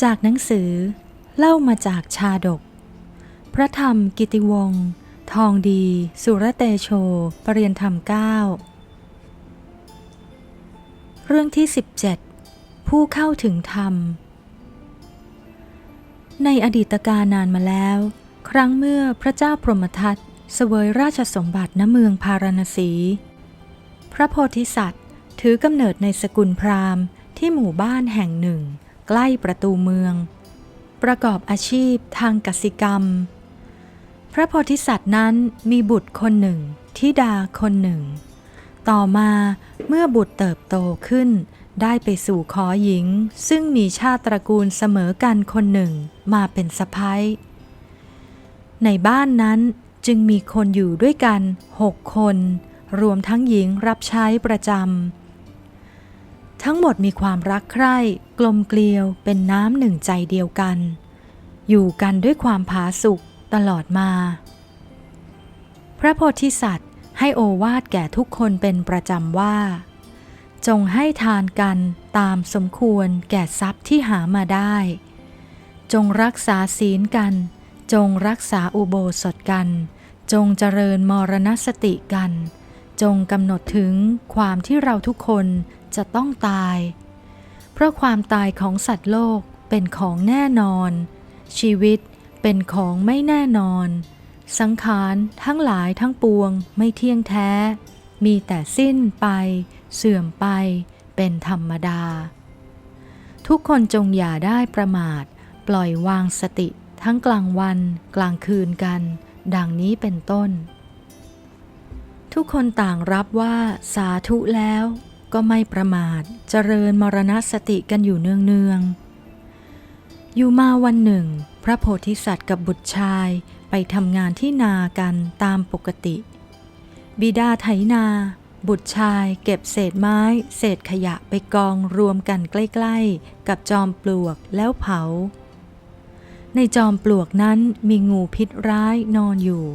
จากหนังสือเล่ามาจากชาดก พระธรรมกิติวงศ์ทองดี สุรเตโช ปรเรียนธรรมเก้าเรื่องที่ 17 ผู้เข้าถึงธรรม ในอดีตการนานมาแล้ว ครั้งเมื่อพระเจ้าพรหมทัตเสวยราชสมบัติณเมืองพาราณสี พระโพธิสัตว์ถือกำเนิดในสกุลพราหมณ์ที่หมู่บ้านแห่งหนึ่ง ใกล้ประตูเมือง ประกอบอาชีพทางกสิกรรม พระโพธิสัตว์นั้นมีบุตรคนหนึ่งทิดาคนหนึ่ง ต่อมาเมื่อบุตรเติบโตขึ้น ได้ไปสู่ขอหญิง ซึ่งมีชาติตระกูลเสมอกันคนหนึ่งมาเป็นสะพ้ายในบ้านนั้นจึงมีคนอยู่ด้วยกันหกคน รวมทั้งหญิงรับใช้ประจำ ทั้งหมดมีความรักใคร่ กลมเกลียวเป็นน้ำหนึ่งใจเดียวกัน อยู่กันด้วยความผาสุกตลอดมา พระโพธิสัตว์ให้โอวาทแก่ทุกคนเป็นประจำว่า จงให้ทานกันตามสมควรแก่ทรัพย์ที่หามาได้ จงรักษาศีลกัน จงรักษาอุโบสถกัน จงเจริญมรณสติกัน จงกำหนดถึงความที่เราทุกคน จะต้องตาย เพราะความตายของสัตว์โลกเป็นของแน่นอน ชีวิตเป็นของไม่แน่นอน สังขารทั้งหลายทั้งปวงไม่เที่ยงแท้ มีแต่สิ้นไป เสื่อมไป เป็นธรรมดา ทุกคนจงอย่าได้ประมาท ปล่อยวางสติทั้งกลางวันกลางคืนกัน ดังนี้เป็นต้น ทุกคนต่างรับว่าสาธุแล้ว ก็ไม่ประมาทเจริญมรณสติกันอยู่เนืองๆ อยู่มาวันหนึ่ง พระโพธิสัตว์กับบุตรชายไปทำงานที่นากันตามปกติ บิดาไถนา บุตรชายเก็บเศษไม้ เศษขยะไปกองรวมกันใกล้ๆ กับจอมปลวกแล้วเผา ในจอมปลวกนั้นมีงูพิษร้ายนอนอยู่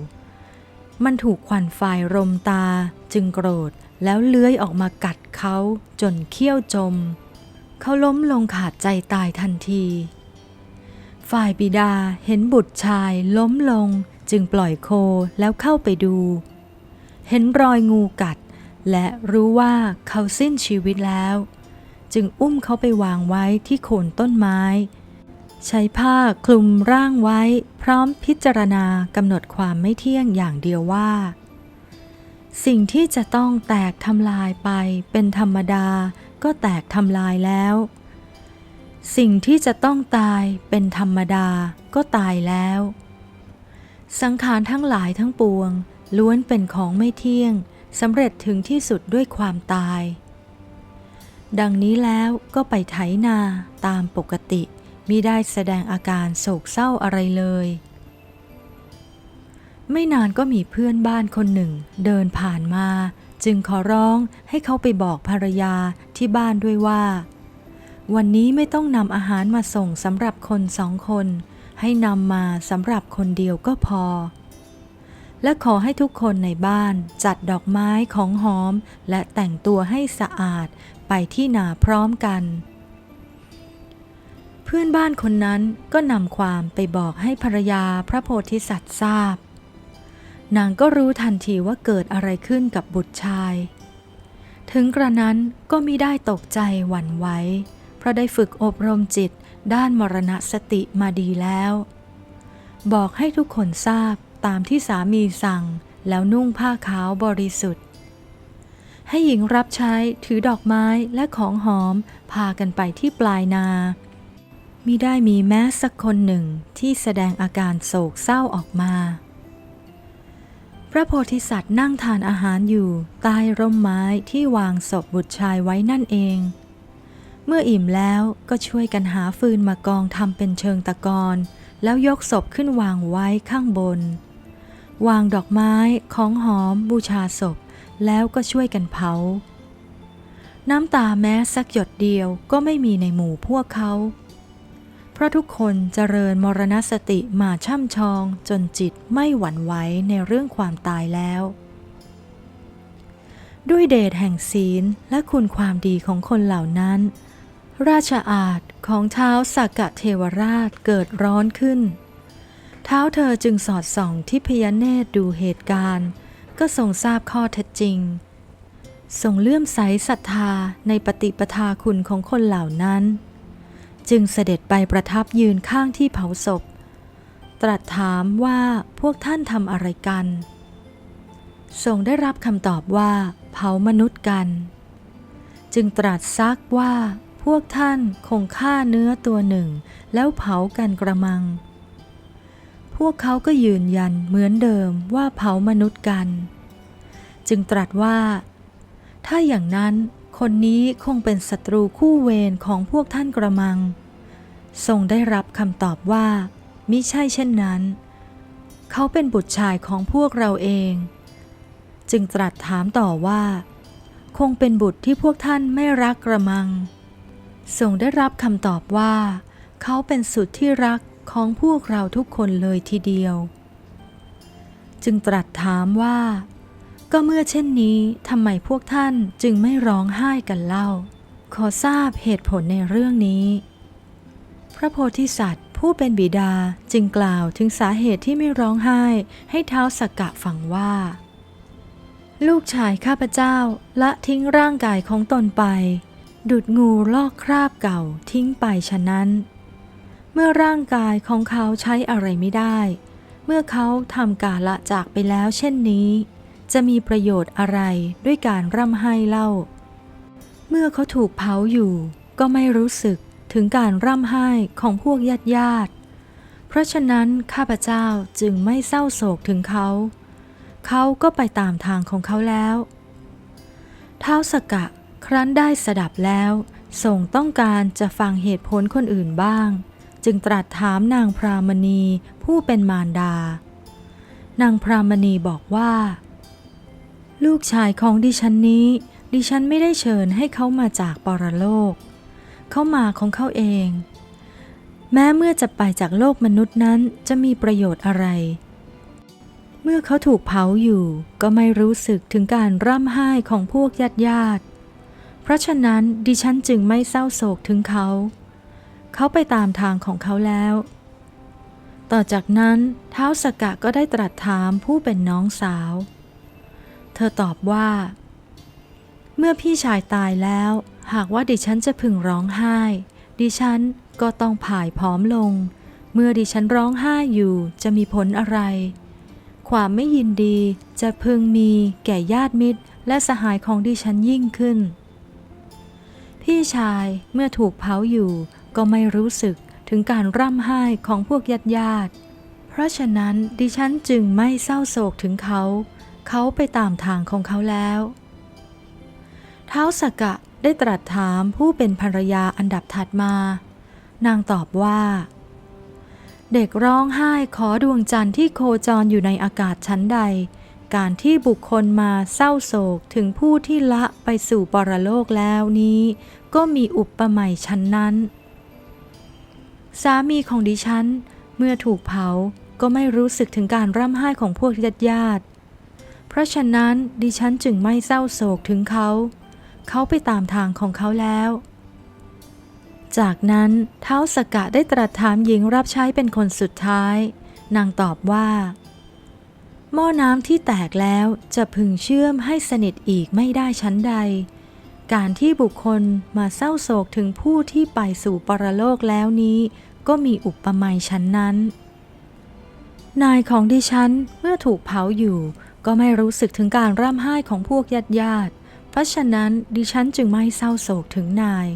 มันถูกควันไฟรมตาจึงโกรธแล้วเลื้อยออกมากัดเขาจนเขี้ยวจม เขาล้มลงขาดใจตายทันที ฝ่ายบิดาเห็นบุตรชายล้มลงจึงปล่อยโคแล้วเข้าไปดู เห็นรอยงูกัด และรู้ว่าเขาสิ้นชีวิตแล้ว จึงอุ้มเขาไปวางไว้ที่โคนต้นไม้ ใช้ผ้าคลุมร่างไว้ พร้อมพิจารณากำหนดความไม่เที่ยงอย่างเดียวว่า สิ่งที่จะต้องแตกทำลายไปเป็นธรรมดาก็แตกทำลายแล้ว สิ่งที่จะต้องตายเป็นธรรมดาก็ตายแล้ว สังขารทั้งหลายทั้งปวง ล้วนเป็นของไม่เที่ยงสำเร็จถึงที่สุดด้วยความตาย ดังนี้แล้วก็ไปไถนาตามปกติ มิได้แสดงอาการโศกเศร้าอะไรเลย ไม่นานก็มีเพื่อนบ้านคนหนึ่งเดินผ่านมา จึงขอร้องให้เขาไปบอกภรรยาที่บ้านด้วยว่า วันนี้ไม่ต้องนำอาหารมาส่งสำหรับคนสองคน ให้นำมาสำหรับคนเดียวก็พอ และขอให้ทุกคนในบ้านจัดดอกไม้ของหอม และแต่งตัวให้สะอาดไปที่นาพร้อมกัน เพื่อนบ้านคนนั้นก็นำความไปบอกให้ภรรยาพระโพธิสัตว์ทราบ นางก็รู้ทันทีว่าเกิดอะไรขึ้นกับบุตรชาย ถึงกระนั้นก็มิได้ตกใจหวั่นไหวเพราะได้ฝึกอบรมจิตด้านมรณะสติมาดีแล้ว บอกให้ทุกคนทราบตามที่สามีสั่งแล้วนุ่งผ้าขาวบริสุทธิ์ ให้หญิงรับใช้ถือดอกไม้และของหอมพากันไปที่ปลายนา มิได้มีแม้สักคนหนึ่งที่แสดงอาการโศกเศร้าออกมา พระโพธิสัตว์นั่งทานอาหารอยู่ใต้ร่มไม้ที่วางศพบุตรชายไว้นั่นเอง เมื่ออิ่มแล้วก็ช่วยกันหาฟืนมากองทำเป็นเชิงตะกอนแล้วยกศพขึ้นวางไว้ข้างบน วางดอกไม้ของหอมบูชาศพ แล้วก็ช่วยกันเผา น้ำตาแม้สักหยดเดียวก็ไม่มีในหมู่พวกเขา เพราะทุกคนเจริญมรณสติมาช่ำชองจนจิตไม่หวั่นไหวในเรื่องความตายแล้ว ด้วยเดชแห่งศีลและคุณความดีของคนเหล่านั้น ราชอาณของเท้าสักกะเทวราชเกิดร้อนขึ้น เท้าเธอจึงสอดส่องที่พยเนตรดูเหตุการณ์ ก็ทรงทราบข้อเท็จจริงทรงเลื่อมใสศรัทธาในปฏิปทาคุณของคนเหล่านั้น จึงเสด็จไปประทับยืนข้างที่เผาศพ ตรัสถามว่าพวกท่านทำอะไรกัน ทรงได้รับคำตอบว่า เผามนุษย์กัน จึงตรัสซักว่า พวกท่านคงฆ่าเนื้อตัวหนึ่ง แล้วเผากันกระมัง พวกเขาก็ยืนยันเหมือนเดิมว่าเผามนุษย์กัน จึงตรัสว่า ถ้าอย่างนั้น คนนี้คงเป็นศัตรูคู่เวรของพวกท่านกระมัง ทรงได้รับคำตอบว่า มิใช่เช่นนั้น เขาเป็นบุตรชายของพวกเราเอง จึงตรัสถามต่อว่า คงเป็นบุตรที่พวกท่านไม่รักกระมัง ทรงได้รับคำตอบว่า เขาเป็นสุดที่รักของพวกเราทุกคนเลยทีเดียว จึงตรัสถามว่า ก็เมื่อเช่นนี้ทำไมพวกท่านจึงไม่ร้องไห้กันเล่า ขอทราบเหตุผลในเรื่องนี้ พระโพธิสัตว์ผู้เป็นบิดาจึงกล่าวถึงสาเหตุที่ไม่ร้องไห้ให้เท้าสกกะฟังว่า ลูกชายข้าพเจ้าละทิ้งร่างกายของตนไป ดุดงูลอกคราบเก่าทิ้งไปฉะนั้น เมื่อร่างกายของเขาใช้อะไรไม่ได้ เมื่อเขาทำกาละจากไปแล้วเช่นนี้ จะมีประโยชน์อะไรด้วยการร่ำไห้เล่า เมื่อเขาถูกเผาอยู่ ก็ไม่รู้สึกถึงการร่ำไห้ของพวกญาติญาติ เพราะฉะนั้นข้าพเจ้าจึงไม่เศร้าโศกถึงเขา เขาก็ไปตามทางของเขาแล้ว เท้าสกกะครั้นได้สดับแล้วทรงต้องการจะฟังเหตุผลคนอื่นบ้าง จึงตรัสถามนางพรามณีผู้เป็นมารดา นางพรามณีบอกว่า ลูกชายของดิฉันนี้ ดิฉันไม่ได้เชิญให้เขามาจากปรโลก เขามาของเขาเอง แม้เมื่อจะไปจากโลกมนุษย์นั้นจะมีประโยชน์อะไร เมื่อเขาถูกเผาอยู่ก็ไม่รู้สึกถึงการร่ำไห้ของพวกญาติญาติ เพราะฉะนั้นดิฉันจึงไม่เศร้าโศกถึงเขา เขาไปตามทางของเขาแล้ว ต่อจากนั้นเท้าสกกะก็ได้ตรัสถามผู้เป็นน้องสาว เธอตอบว่า เมื่อพี่ชายตายแล้ว หากว่าดิฉันจะพึงร้องไห้ ดิฉันก็ต้องผายผอมลง เมื่อดิฉันร้องไห้อยู่จะมีผลอะไร ความไม่ยินดีจะพึงมีแก่ญาติมิตร และสหายของดิฉันยิ่งขึ้น พี่ชายเมื่อถูกเผาอยู่ก็ไม่รู้สึกถึงการร่ำไห้ของพวกญาติญาติ เพราะฉะนั้นดิฉันจึงไม่เศร้าโศกถึงเขา เขาไปตามทางของเขาแล้วเท้าสกกะได้ตรัสถามผู้เป็นภรรยาอันดับถัดมา นางตอบว่า เด็กร้องไห้ขอดวงจันทร์ที่โคจรอยู่ในอากาศชั้นใด การที่บุคคลมาเศร้าโศกถึงผู้ที่ละไปสู่ปรโลกแล้วนี้ ก็มีอุปมาชั้นนั้น สามีของดิฉัน เมื่อถูกเผาก็ไม่รู้สึกถึงการร่ำไห้ของพวกญาติญาติ ราะฉะนั้นดิฉันจึงไม่เศร้าโศกถึงเขา เขาไปตามทางของเขาแล้ว จากนั้นเท้าสกกะได้ตรัสถามหญิงรับใช้เป็นคนสุดท้าย นางตอบว่า หม้อน้ำที่แตกแล้วจะพึงเชื่อมให้สนิทอีกไม่ได้ชั้นใด การที่บุคคลมาเศร้าโศกถึงผู้ที่ไปสู่ปรโลกแล้วนี้ ก็มีอุปมาชั้นนั้น นายของดิฉันเมื่อถูกเผาอยู่ ก็ไม่รู้สึกถึงการร่ำไห้ของพวกญาติญาติ เพราะฉะนั้นดิฉันจึงไม่เศร้าโศกถึงนาย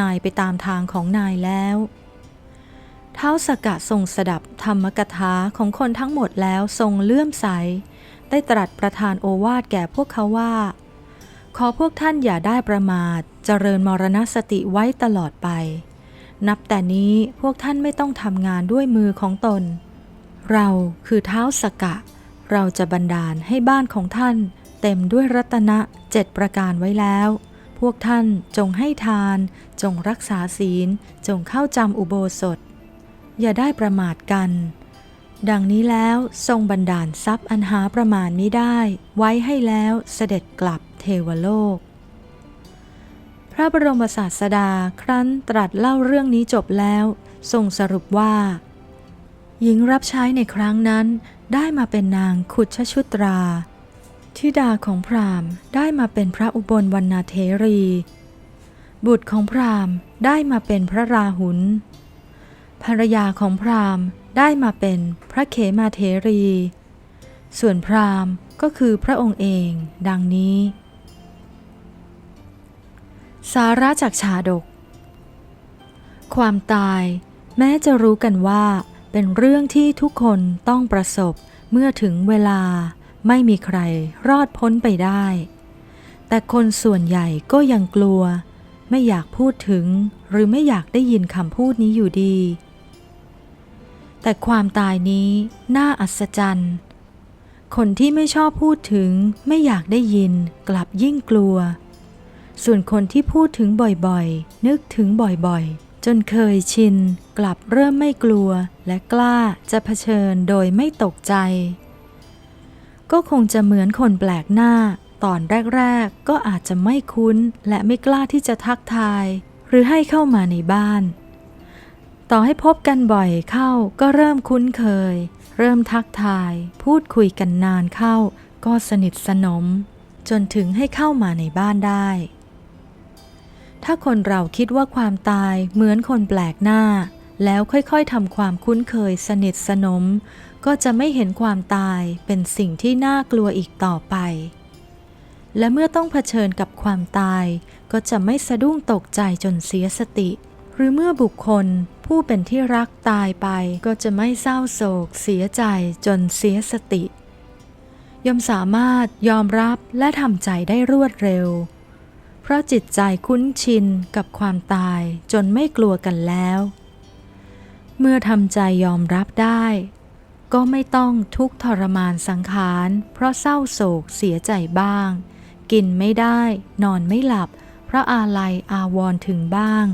นายไปตามทางของนายแล้วเท้าสกะทรงสดับธรรมกถาของคนทั้งหมดแล้วทรงเลื่อมใส ได้ตรัสประทานโอวาทแก่พวกเขาว่า ขอพวกท่านอย่าได้ประมาท เจริญมรณสติไว้ตลอดไป นับแต่นี้พวกท่านไม่ต้องทำงานด้วยมือของตน เราคือเท้าสกะ เราจะบันดาลให้บ้านของท่านเต็มด้วยรัตนะเจ็ดประการไว้แล้ว พวกท่านจงให้ทาน จงรักษาศีล จงเข้าจำอุโบสถ อย่าได้ประมาทกัน ดังนี้แล้วทรงบันดาลทรัพย์อันหาประมาณม่ได้ ไว้ให้แล้วเสด็จกลับเทวโลก พระบรมศาสดาครั้นตรัสเล่าเรื่องนี้จบแล้ว ทรงสรุปว่า หญิงรับใช้ในครั้งนั้น ได้มาเป็นนางขุดชชุตราธิดาของพราหมณ์ได้มาเป็นพระอุบลวรรณเทรี บุตรของพราหมณ์ได้มาเป็นพระราหุล ภรรยาของพราหมณ์ได้มาเป็นพระเขมาเทรี ส่วนพราหมณ์ก็คือพระองค์เองดังนี้ สาระจากชาดก ความตายแม้จะรู้กันว่า เป็นเรื่องที่ทุกคนต้องประสบเมื่อถึงเวลาไม่มีใครรอดพ้นไปได้ แต่คนส่วนใหญ่ก็ยังกลัว ไม่อยากพูดถึงหรือไม่อยากได้ยินคำพูดนี้อยู่ดี แต่ความตายนี้น่าอัศจรรย์ คนที่ไม่ชอบพูดถึงไม่อยากได้ยินกลับยิ่งกลัว ส่วนคนที่พูดถึงบ่อยๆ นึกถึงบ่อยๆ จนเคยชิน กลับเริ่มไม่กลัวและกล้าจะเผชิญโดยไม่ตกใจ ก็คงจะเหมือนคนแปลกหน้า ตอนแรก ๆ ก็อาจจะไม่คุ้น และไม่กล้าที่จะทักทาย หรือให้เข้ามาในบ้าน ต่อให้พบกันบ่อยเข้าก็เริ่มคุ้นเคย เริ่มทักทาย พูดคุยกันนานเข้า ก็สนิทสนม จนถึงให้เข้ามาในบ้านได้ ถ้าคนเราคิดว่าความตายเหมือนคนแปลกหน้า แล้วค่อยๆทำความคุ้นเคยสนิทสนม ก็จะไม่เห็นความตายเป็นสิ่งที่น่ากลัวอีกต่อไป และเมื่อต้องเผชิญกับความตาย ก็จะไม่สะดุ้งตกใจจนเสียสติ หรือเมื่อบุคคลผู้เป็นที่รักตายไปก็จะไม่เศร้าโศก เสียใจจนเสียสติย่อมสามารถยอมรับและทำใจได้รวดเร็ว เพราะจิตใจคุ้นชินกับความตายจนไม่กลัวกันแล้ว เมื่อทำใจยอมรับได้ ก็ไม่ต้องทุกข์ทรมานสังขาร เพราะเศร้าโศกเสียใจบ้าง กินไม่ได้ นอนไม่หลับ เพราะอาลัยอาวรณ์ถึงบ้าง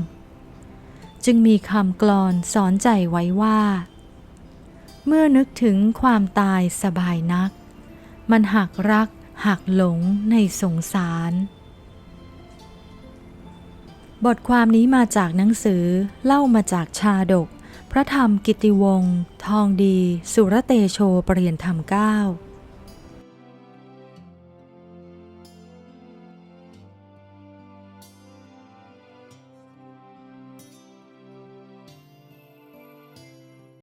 จึงมีคำกลอนสอนใจไว้ว่า เมื่อนึกถึงความตายสบายนัก มันหักรักหักหลงในสงสาร บทความนี้มาจากหนังสือเล่ามาจากชาดก พระธรรมกิติวงศ์ทองดี สุรเตโชเปลี่ยนธรรมเก้า